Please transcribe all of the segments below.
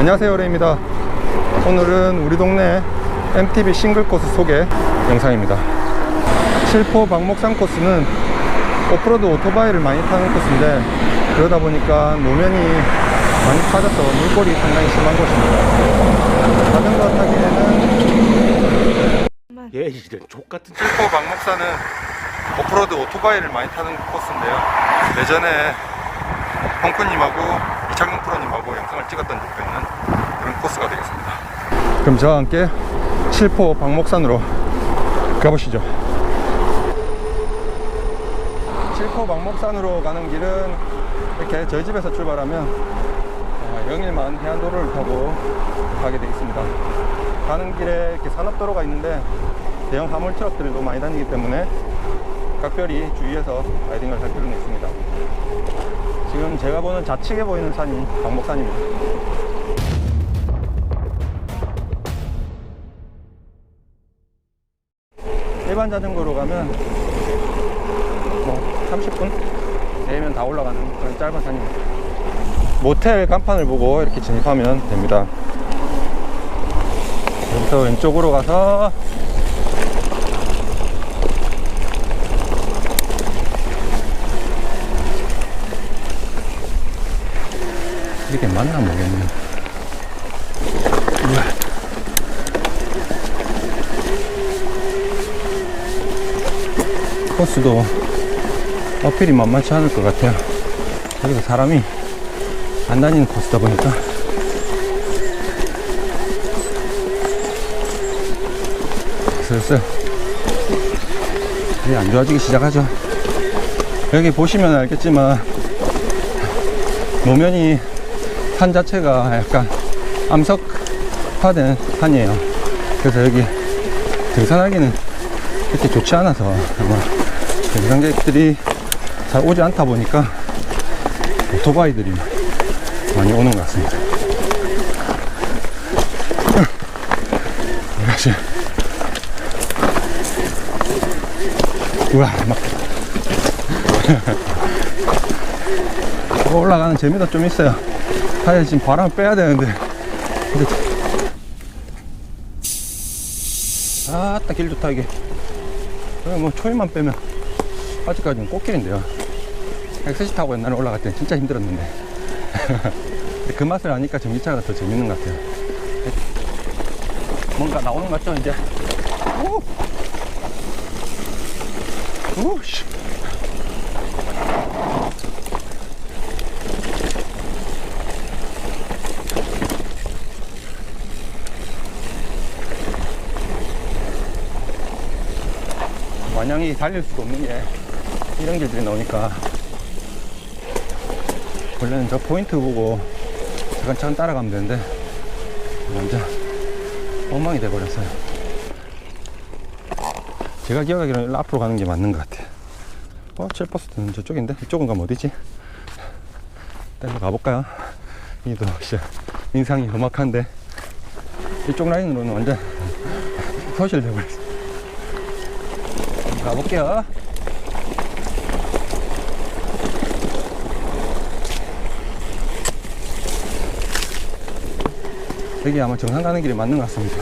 안녕하세요 레입니다. 오늘은 우리 동네 MTB 싱글 코스 소개 영상입니다. 칠포 박목산 코스는 오프로드 오토바이를 많이 타는 코스인데 그러다 보니까 노면이 많이 빠져서 물골이 상당히 심한 곳입니다. 자전거 타기에는 얘 이제 족같은 칠포 박목산은 오프로드 오토바이를 많이 타는 코스인데요. 예전에 펑크님하고 이창용 영상을 찍었던 적도 있는 그런 코스가 되겠습니다. 그럼 저와 함께 칠포 박목산으로 가보시죠. 칠포 박목산으로 가는 길은 이렇게 저희 집에서 출발하면 아, 영일만 해안도로를 타고 가게 되어 있습니다. 가는 길에 이렇게 산업도로가 있는데 대형 화물 트럭들도 많이 다니기 때문에 각별히 주의해서 라이딩을 할 필요는 있습니다. 지금 제가 보는 좌측에 보이는 산이 박목산입니다. 일반 자전거로 가면 뭐 30분 내면 다 올라가는 그런 짧은 산입니다. 모텔 간판을 보고 이렇게 진입하면 됩니다. 여기서 왼쪽으로 가서 이게 맞나 모르겠네. 코스도 어필이 만만치 않을 것 같아요. 여기서 사람이 안 다니는 코스다 보니까 슬슬 이제 안 좋아지기 시작하죠. 여기 보시면 알겠지만 노면이 산 자체가 약간 암석화된 산이에요. 그래서 여기 등산하기는 그렇게 좋지 않아서 아마 등산객들이 잘 오지 않다 보니까 오토바이들이 많이 오는 것 같습니다. 역시 우와 막 올라가는 재미도 좀 있어요. 사실 지금 바람을 빼야 되는데. 아따 길 좋다 이게. 뭐 초임만 빼면 아직까지는 꽃길인데요. 엑스시 타고 옛날에 올라갈 때 진짜 힘들었는데. 그 맛을 아니까 전기차가 더 재밌는 것 같아요. 뭔가 나오는 것 같죠 이제. 오! 오, 씨. 마냥이 달릴 수가 없는 게 이런 길들이 나오니까 원래는 저 포인트 보고 차근차근 따라가면 되는데 완전 엉망이 돼버렸어요 제가 기억하기로는 앞으로 가는 게 맞는 것 같아요 어? 첼버스는 저쪽인데? 이쪽은 가면 어디지? 일단 가볼까요? 이도 진짜 인상이 험악한데 이쪽 라인으로는 완전 소실돼버렸어 가볼게요. 여기 아마 정상 가는 길이 맞는 것 같습니다.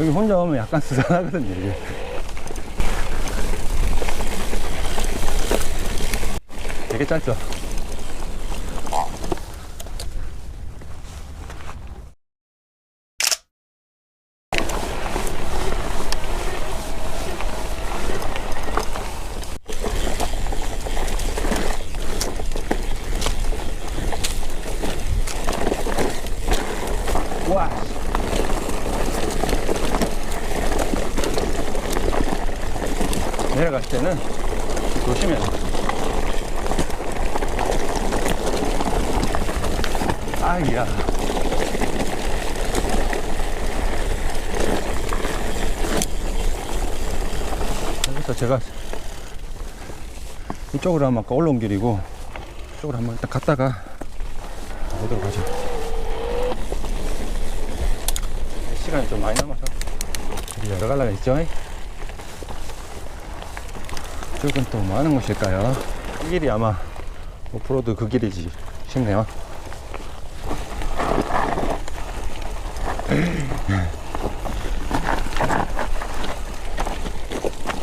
여기 혼자 오면 약간 스산하거든요, 이게. 되게 짧죠? 와. 내려갈 때는 조심해야 돼. 아이야. 여기서 제가 이쪽으로 하면 아까 올라온 길이고 이쪽으로 한번 일단 갔다가 보도록 하죠. 시간이 좀 많이 남아서 여러 갈래가 있죠? 이쪽은 또 뭐 하는 곳일까요? 이 길이 아마 오프로드 그 길이지 싶네요.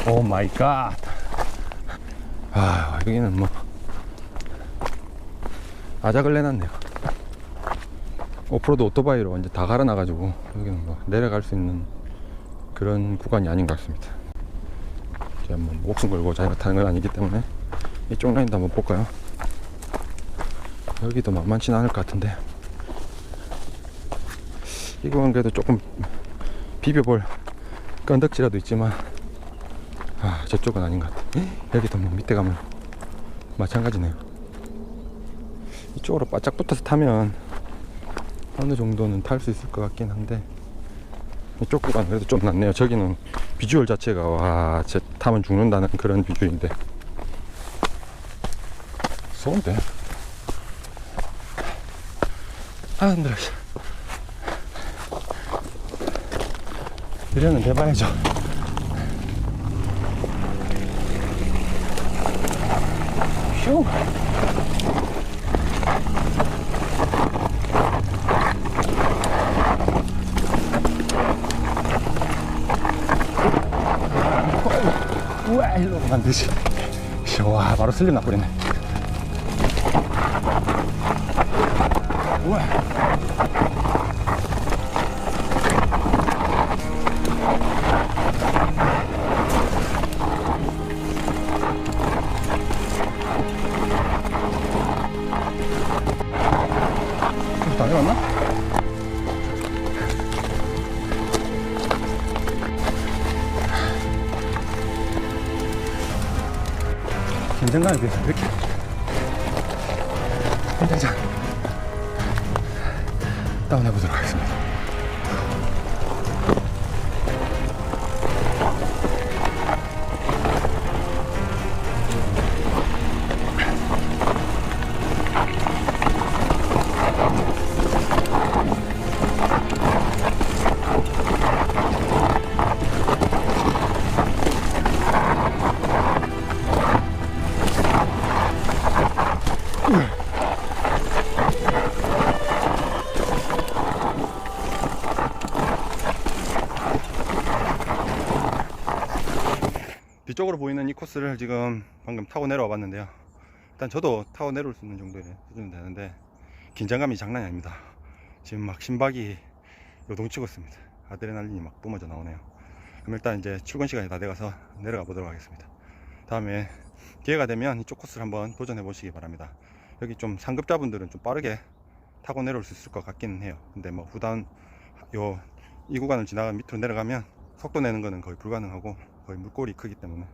오 마이 갓. 아, 여기는 뭐 아작을 내놨네요. 오프로드 오토바이로 이제 다 갈아놔가지고 여기는 뭐 내려갈 수 있는 그런 구간이 아닌 것 같습니다. 제가 뭐 목숨 걸고 자기가 타는 건 아니기 때문에 이쪽 라인도 한번 볼까요? 여기도 만만치 않을 것 같은데. 이건 그래도 조금 비벼볼 건덕지라도 있지만 아 저쪽은 아닌 것 같아. 여기도 뭐 밑에 가면 마찬가지네요. 이쪽으로 바짝 붙어서 타면 어느 정도는 탈 수 있을 것 같긴 한데 이쪽 구간 그래도 좀 낫네요. 저기는 비주얼 자체가 와쟤 타면 죽는다는 그런 비주얼인데. 쏘는데. 아 힘들어. 이래는 대봐야죠. 휴 우와 일로 되지. 와 바로 슬림 나버리네. 우와. 다 내려왔나? 긴장감에 비해서 이렇게. 긴장장 다운해 보도록 하겠습니다. 코스를 지금 방금 타고 내려와 봤는데요. 일단 저도 타고 내려올 수 있는 정도의 수준은 되는데 긴장감이 장난이 아닙니다. 지금 막 심박이 요동치고 있습니다. 아드레날린이 막 뿜어져 나오네요. 그럼 일단 이제 출근 시간이 다 돼가서 내려가 보도록 하겠습니다. 다음에 기회가 되면 이쪽 코스를 한번 도전해 보시기 바랍니다. 여기 좀 상급자분들은 좀 빠르게 타고 내려올 수 있을 것 같기는 해요. 근데 뭐 후단 요 이 구간을 지나가 밑으로 내려가면 속도 내는 거는 거의 불가능하고 거의 물꼬리 크기 때문에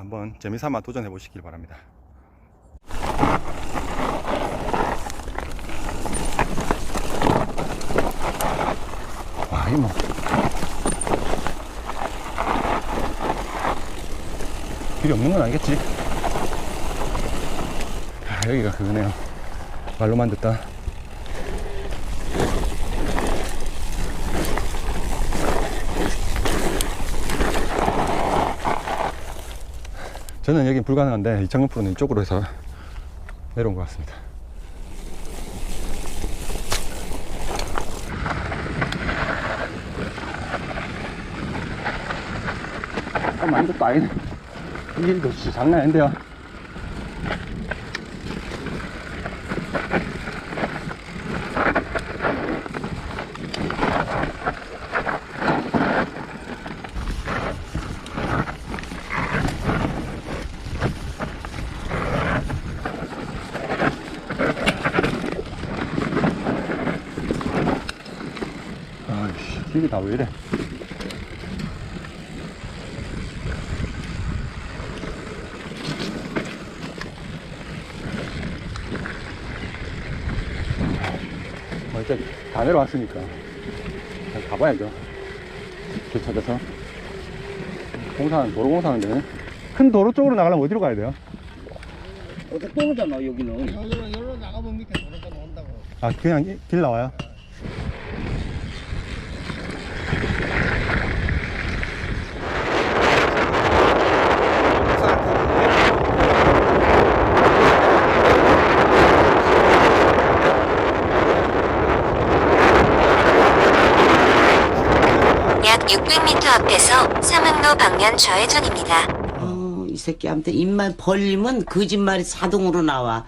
한번 재미삼아 도전해 보시길 바랍니다. 와, 이 뭐. 길이 없는 건 아니겠지? 아, 여기가 그거네요. 말로만 듣다. 저는 여긴 불가능한데 이창근 프로는 이쪽으로 해서 내려온 것 같습니다. 아, 것도 아니네. 이 일도 진짜 장난 아닌데요. 다 왜 이래? 뭐 일단 다 내려왔으니까 가봐야죠. 길 찾아서. 공사는 도로 공사는 되네. 큰 도로 쪽으로 나가려면 어디로 가야 돼요? 어디 떠오잖아 여기는 여기로 여기로 나가면 밑에 도로가 나온다고. 아 그냥 이- 길 나와요? 600m 앞에서 삼흥로 방면 좌회전입니다. 어, 이 새끼 아무튼 입만 벌리면 거짓말이 자동으로 나와.